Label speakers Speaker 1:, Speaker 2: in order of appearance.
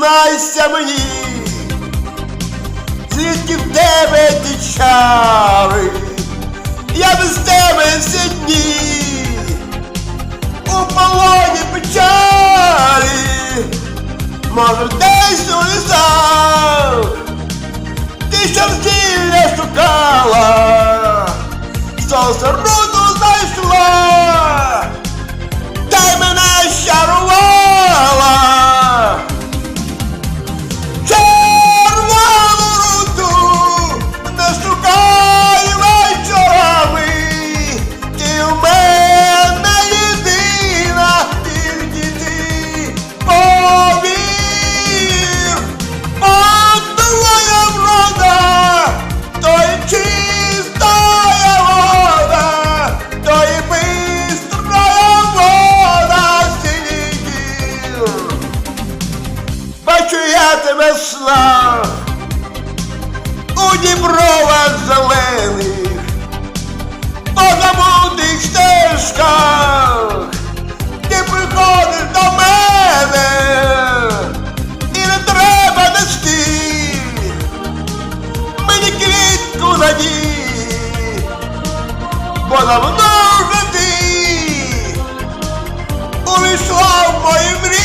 Speaker 1: Зізнайся мені, звідки в тебе ті чари, я без тебе всі дні, у полоні печалі, може десь у лісах, ти завжди не шукала, сонце руду знайшла, я тебе в снах у дібровах зелених, по забутих стежках, ти приходиш до мене і не треба нести. Мені квітку надій, бо давно вже ти. Увійшла в мої мрії.